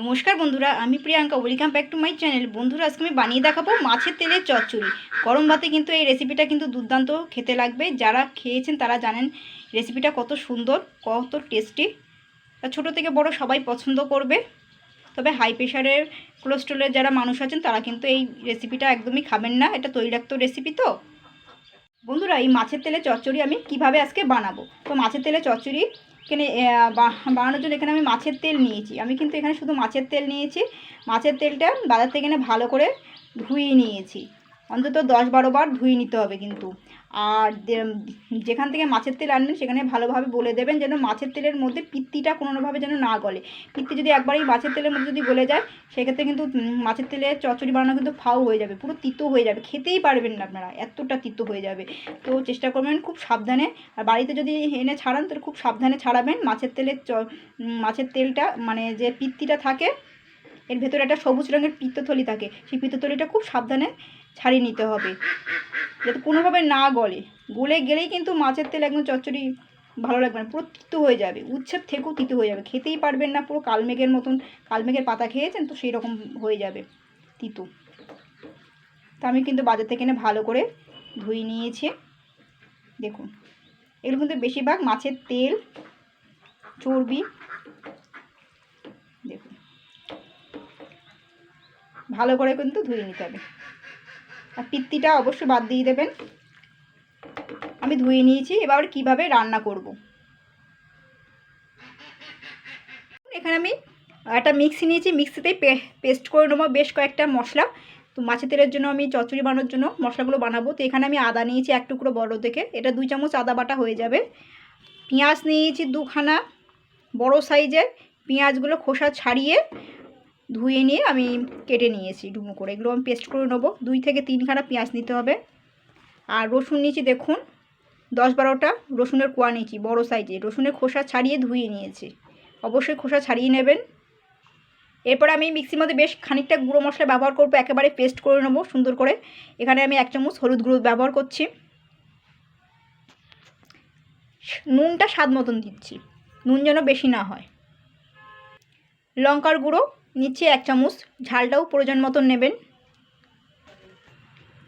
নমস্কার বন্ধুরা, আমি Priyanka. Welcome back to my channel বন্ধুরা, আজকে আমি বানিয়ে দেখাবো মাছের তেলের চচ্চড়ি। গরম ভাতে কিন্তু এই রেসিপিটা কিন্তু দুর্দান্ত খেতে লাগবে। যারা খেয়েছেন, তারা জানেন রেসিপিটা কত সুন্দর, কত টেস্টি ছোট থেকে বড় সবাই পছন্দ করবে। তবে হাই প্রেশারের কোলেস্ট্রলের যারা মানুষ আছেন, তারা কিন্তু এই রেসিপিটা একদমই খাবেন না। এটা তৈলাক্ত রেসিপি তো। বন্ধুরা, এই মাছের তেলে চচ্চড়ি আমি কীভাবে আজকে বানাবো? তো মাছের তেলে চচ্চড়ি এখানে বানানোর জন্য এখানে আমি মাছের তেল নিয়েছি। আমি কিন্তু এখানে শুধু মাছের তেল নিয়েছি। মাছের তেলটা বাজার থেকে এনে ভালো করে ধুয়ে নিয়েছি। অন্তত দশ বারো বার ধুয়ে নিতে হবে কিন্তু। আর যেখান থেকে মাছের তেল আনবেন সেখানে ভালোভাবে বলে দেবেন যেন মাছের তেলের মধ্যে পিত্তিটা কোনোভাবে যেন না গলে। পিত্তি যদি একবারই মাছের তেলের মধ্যে যদি গলে যায়, সেক্ষেত্রে কিন্তু মাছের তেলে চচ্চড়ি বানানো কিন্তু ফাও হয়ে যাবে, পুরো তিতো হয়ে যাবে। খেতেই পারবেন না আপনারা, এতটা তিতো হয়ে যাবে। তো চেষ্টা করবেন খুব সাবধানে। আর বাড়িতে যদি এনে ছাড়ান, তাহলে খুব সাবধানে ছাড়াবেন। মাছের তেলের চ মাছের তেলটা মানে যে পিত্তিটা থাকে এর ভেতরে একটা সবুজ রঙের পিত্তথলি থাকে। সেই পিত্তথলিটা খুব সাবধানে ছাড়িয়ে নিতে হবে। যাতে কোনোভাবে না গলে। গলে গেলেই কিন্তু মাছের তেল একদম চচ্চড়ি ভালো লাগবে না। পুরো তিতো হয়ে যাবে। উচ্ছেদ থেকেও তিতো হয়ে যাবে। খেতেই পারবেন না পুরো কালমেঘের মতন। কালমেঘের পাতা খেয়েছেন তো সেই রকম হয়ে যাবে তিতো। তো আমি কিন্তু বাজার থেকে এনে ভালো করে ধুয়ে নিয়েছি। দেখুন। এগুলো কিন্তু বেশিরভাগ মাছের তেল, চর্বি দেখুন ভালো করে কিন্তু ধুয়ে নিতে হবে। আর পিত্তিটা অবশ্যই বাদ দিয়ে দেবেন। আমি ধুয়ে নিয়েছি, এবার কীভাবে রান্না করব। এখানে আমি একটা মিক্সি নিয়েছি মিক্সিতেই পেস্ট করে নেব বেশ কয়েকটা মশলা। তো মাছের তেলের জন্য আমি চচ্চড়ি বানানোর জন্য মশলাগুলো বানাবো। তো এখানে আমি আদা নিয়েছি এক টুকরো বড় থেকে। এটা দুই চামচ আদা বাটা হয়ে যাবে। পেঁয়াজ নিয়েছি দুখানা বড় সাইজের পেঁয়াজগুলো খোসা ছাড়িয়ে ধুয়ে নিয়ে আমি কেটে নিয়েছি ডুমো করে। এগুলো আমি পেস্ট করে নেব। দুই থেকে তিনখানা পেঁয়াজ নিতে হবে। আর রসুন নিয়েছি, দেখুন, দশ বারোটা রসুনের কোয়া নিয়েছি, বড়ো সাইজে রসুনের খোসা ছাড়িয়ে ধুয়ে নিয়েছি। অবশ্যই খোসা ছাড়িয়ে নেবেন। এরপর আমি মিক্সির মধ্যে বেশ খানিকটা গুঁড়ো মশলা ব্যবহার করব, একেবারে পেস্ট করে নেব সুন্দর করে। এখানে আমি এক চামচ হলুদ গুঁড়ো ব্যবহার করছি। নুনটা স্বাদ মতন দিচ্ছি। নুন যেন বেশি না হয়। লঙ্কার গুঁড়ো নিচে এক চামচ। ঝালটাও প্রয়োজন মতন নেবেন।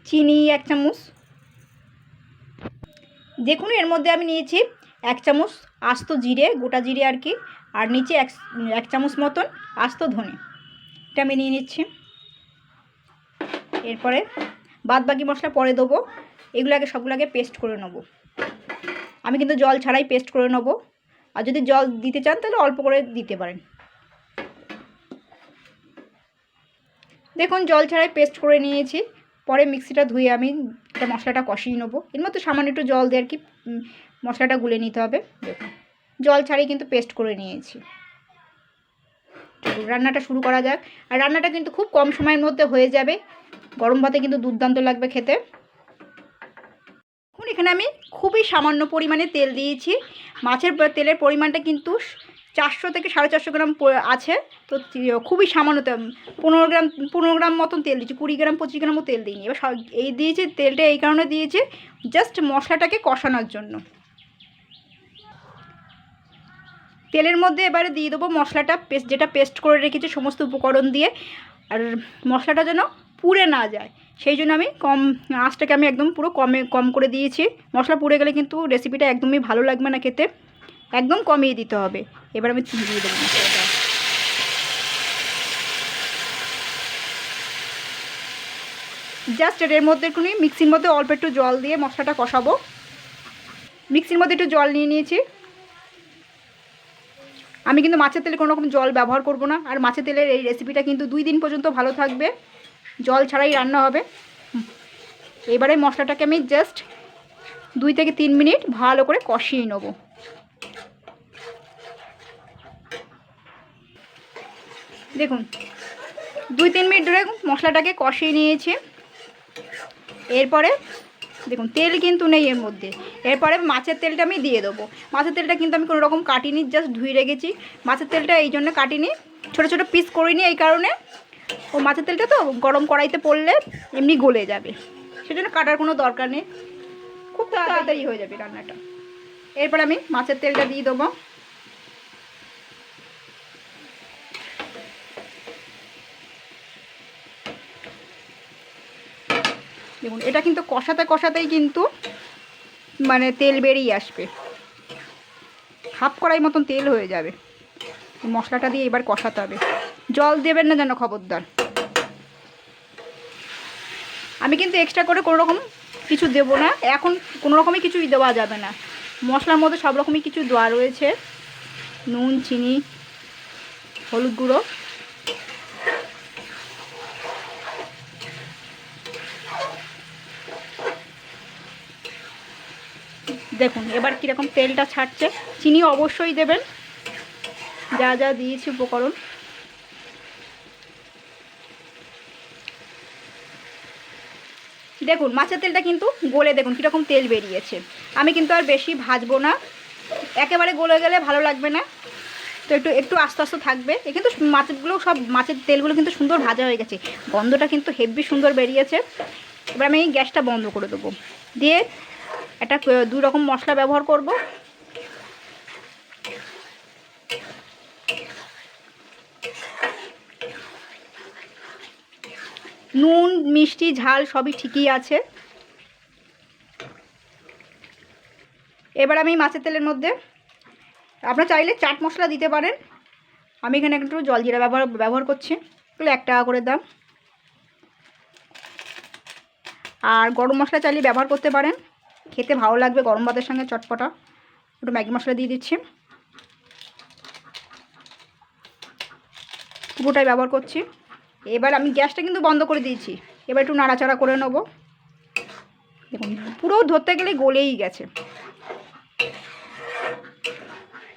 চিনি এক চামচ। দেখুন, এর মধ্যে আমি নিয়েছি এক চামচ আস্ত জিরে, গোটা জিরে আর কি, আর নিচে এক এক চামচ মতন আস্ত ধনে। এটা আমি নিয়ে নিচ্ছি। এরপরে বাদ বাকি মশলা পরে দেবো। এগুলো আগে সবগুলো আগে পেস্ট করে নেব। আমি কিন্তু জল ছাড়াই পেস্ট করে নেব। আর যদি জল দিতে চান, তাহলে অল্প করে দিতে পারেন। দেখুন, জল ছাড়াই পেস্ট করে নিয়েছি। পরে মিক্সিটা ধুয়ে আমি এটা মশলাটা কষিয়ে নেব। এর মধ্যে সামান্য একটু জল দিয়ে আর কি মশলাটা গুলে নিতে হবে। দেখুন, জল ছাড়াই কিন্তু পেস্ট করে নিয়েছি। রান্নাটা শুরু করা যাক। আর রান্নাটা কিন্তু খুব কম সময়ের মধ্যে হয়ে যাবে। গরম ভাতে কিন্তু দুর্দান্ত লাগবে খেতে। এখন এখানে আমি খুবই সামান্য পরিমাণে তেল দিয়েছি। মাছের তেলের পরিমাণটা কিন্তু চারশো থেকে সাড়ে চারশো গ্রাম আছে। তো খুবই সামান্য পনেরো গ্রাম পনেরো গ্রাম মতন তেল দিয়েছি। কুড়ি গ্রাম, পঁচিশ গ্রামও তেল দিইনি। এবার এই দিয়েছি, তেলটা এই কারণে দিয়েছি জাস্ট মশলাটাকে কষানোর জন্য। তেলের মধ্যে এবারে দিয়ে দেবো মশলাটা, পেস্ট, যেটা পেস্ট করে রেখেছি সমস্ত উপকরণ দিয়ে। আর মশলাটা যেন পুড়ে না যায়। সেই জন্য আমি কম, আঁচটাকে আমি একদম পুরো কমে, কম করে দিয়েছি। মশলা পুড়ে গেলে কিন্তু রেসিপিটা একদমই ভালো লাগবে না খেতে। একদম কমিয়ে দিতে হবে। এবার আমি দিয়ে দেবো জাস্ট এর মধ্যে একটু মিক্সির মধ্যে অল্প একটু জল দিয়ে মশলাটা কষাবো। মিক্সির মধ্যে একটু জল নিয়ে নিয়েছি। আমি কিন্তু মাছের তেলে কোনো রকম জল ব্যবহার করব না। আর মাছের তেলের এই রেসিপিটা কিন্তু দুই দিন পর্যন্ত ভালো থাকবে। জল ছাড়াই রান্না হবে। এবারে মশলাটাকে আমি জাস্ট দুই থেকে তিন মিনিট ভালো করে কষিয়ে নেব। দেখুন, দুই তিন মিনিট ধরে মশলাটাকে কষিয়ে নিয়েছি। এরপরে, দেখুন, তেল কিন্তু নেই এর মধ্যে। এরপরে মাছের তেলটা আমি দিয়ে দেবো। মাছের তেলটা কিন্তু আমি কোনো রকম কাটিনি জাস্ট ধুয়ে রেখেছি। মাছের তেলটা এই জন্য কাটিনি। ছোটো ছোটো পিস করিনি এই কারণে। ও মাছের তেলটা তো গরম কড়াইতে পড়লে এমনি গলে যাবে। সেজন্য কাটার কোনো দরকার নেই। খুব তাড়াতাড়ি হয়ে যাবে রান্নাটা। এরপর আমি মাছের তেলটা দিয়ে দেবো। দেখুন, এটা কিন্তু কষাতে কষাতেই কিন্তু মানে তেল বেরিয়ে আসবে। হাফ কড়াই মতন তেল হয়ে যাবে। মশলাটা দিয়ে এবার কষাতে হবে। জল দেবেন না যেন খবরদার। আমি কিন্তু এক্সট্রা করে কোনো রকম কিছু দেবো না। এখন কোনো রকমই কিছুই দেওয়া যাবে না। মশলার মধ্যে সব রকমই কিছু দেওয়া রয়েছে। নুন, চিনি, হলুদ গুঁড়ো। দেখুন, এবার কীরকম তেলটা ছাড়ছে। চিনি অবশ্যই দেবেন। যা যা দিয়েছি উপকরণ। দেখুন, মাছের তেলটা কিন্তু গলে দেখুন, কীরকম তেল বেরিয়েছে। আমি কিন্তু আর বেশি ভাজবো না। একেবারে গলে গেলে ভালো লাগবে না। তো একটু একটু আস্তে আস্তে থাকবে। এ কিন্তু মাছগুলো সব, মাছের তেলগুলো কিন্তু সুন্দর ভাজা হয়ে গেছে। গন্ধটা কিন্তু হেভি সুন্দর বেরিয়েছে। এবার আমি গ্যাসটা বন্ধ করে দেবো। দিয়ে একটা দু রকম মশলা ব্যবহার করব। নুন, মিষ্টি, ঝাল সবই ঠিকই আছে। এবার আমি মাছের তেলের মধ্যে, আপনারা চাইলে চাট মশলা দিতে পারেন। আমি এখানে একটু জল জলজিরা ব্যবহার ব্যবহার করছি এগুলো এক টাকা করে দাম। আর গরম মশলা চাইলে ব্যবহার করতে পারেন। খেতে ভালো লাগবে, গরম ভাতের সঙ্গে চটপটা। একটু ম্যাগি মশলা দিয়ে দিচ্ছি। পুরোটাই ব্যবহার করছি। এবার আমি গ্যাসটা কিন্তু বন্ধ করে দিয়েছি। এবার একটু নাড়াচাড়া করে নেব। দেখুন, পুরো ধরতে গেলে গলেই গেছে।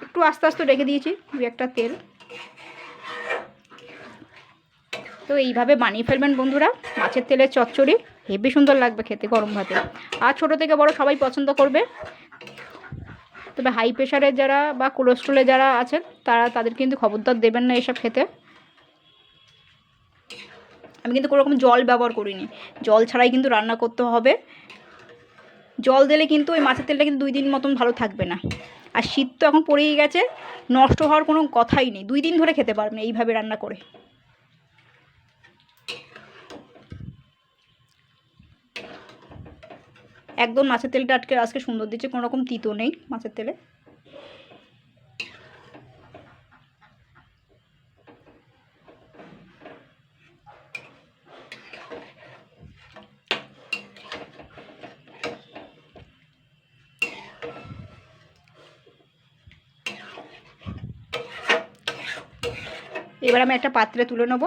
একটু আস্তে আস্তে রেখে দিয়েছি, দু একটা তেল। তো এইভাবে বানিয়ে ফেলবেন বন্ধুরা। মাছের তেলের চচ্চড়ি, হেবি সুন্দর লাগবে খেতে গরম ভাতে। আর ছোট থেকে বড় সবাই পছন্দ করবে। তবে হাই প্রেশারের যারা বা কোলেস্ট্রলে যারা আছেন, তারা তাদের কিন্তু খবরদার দেবেন না এসব খেতে। আমি কিন্তু কোনো রকম জল ব্যবহার করিনি। জল ছাড়াই কিন্তু রান্না করতে হবে। জল দিলে কিন্তু ওই মাছের তেলটা কিন্তু দুই দিন মতন ভালো থাকবে না। আর শীত তো এখন পড়েই গেছে, নষ্ট হওয়ার কোনো কথাই নেই। দুই দিন ধরে খেতে পারবেন এইভাবে রান্না করে। একদম মাছের তেলটা আজকে আজকে সুন্দর দিচ্ছে, কোনো রকম তিতো নেই মাছের তেলে। এবার আমি একটা পাত্রে তুলে নেব।